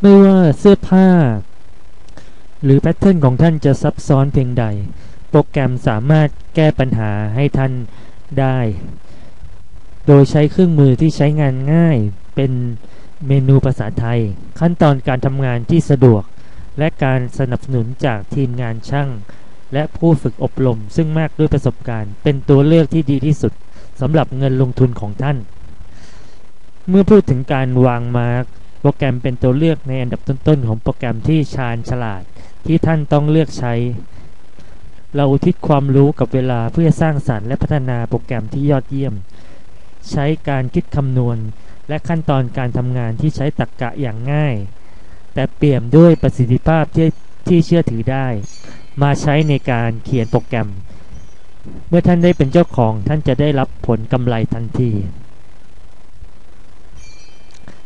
ไม่ว่าเสื้อผ้า หรือแพทเทิร์นของท่านจะซับซ้อนเพียงใด โปรแกรมสามารถแก้ปัญหาให้ท่านได้ โดยใช้เครื่องมือที่ใช้งานง่ายเป็นเมนูภาษาไทย ขั้นตอนการทำงานที่สะดวก และการสนับสนุนจากทีมงานช่าง และผู้ฝึกอบรมซึ่งมากด้วยประสบการณ์ เป็นตัวเลือกที่ดีที่สุดสำหรับเงินลงทุนของท่าน เมื่อพูดถึงการวางมาร์ก โปรแกรมเป็นตัวเลือกในอันดับต้นๆของโปรแกรมที่ชาญฉลาดที่ท่านต้องเลือกใช้ เราอุทิศความรู้กับเวลาเพื่อสร้างสารรค์และพัฒนาโปรแกรมที่ยอดเยี่ยม ใช้การคิดคำนวณ และขั้นตอนการทำงานที่ใช้ตรรกกะอย่างง่าย แต่เปี่ยมด้วยประสิทธิภาพที่ที่เชื่อถือได้ มาใช้ในการเขียนโปรแกรม เมื่อท่านได้เป็นเจ้าของท่านจะได้รับผลกำไรทันที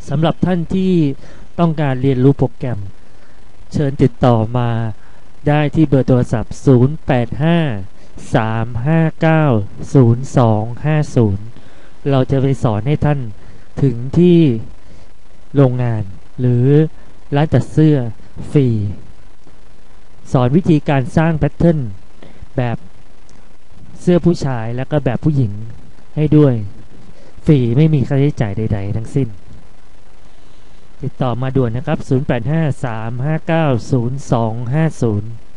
สำหรับท่านที่ต้องการเรียนรู้โปรแกรม เชิญติดต่อมาได้ที่เบอร์โทรศัพท์ 085 359 0250 เราจะไปสอนให้ท่านถึงที่โรงงาน หรือร้านตัดเสื้อฟรี สอนวิธีการสร้างแพทเทิร์นแบบเสื้อผู้ชายแล้วก็แบบผู้หญิงให้ด้วย ฟรีไม่มีค่าใช้จ่ายใด ๆ ทั้งสิ้น ติดต่อมาด่วนนะครับ 0853590250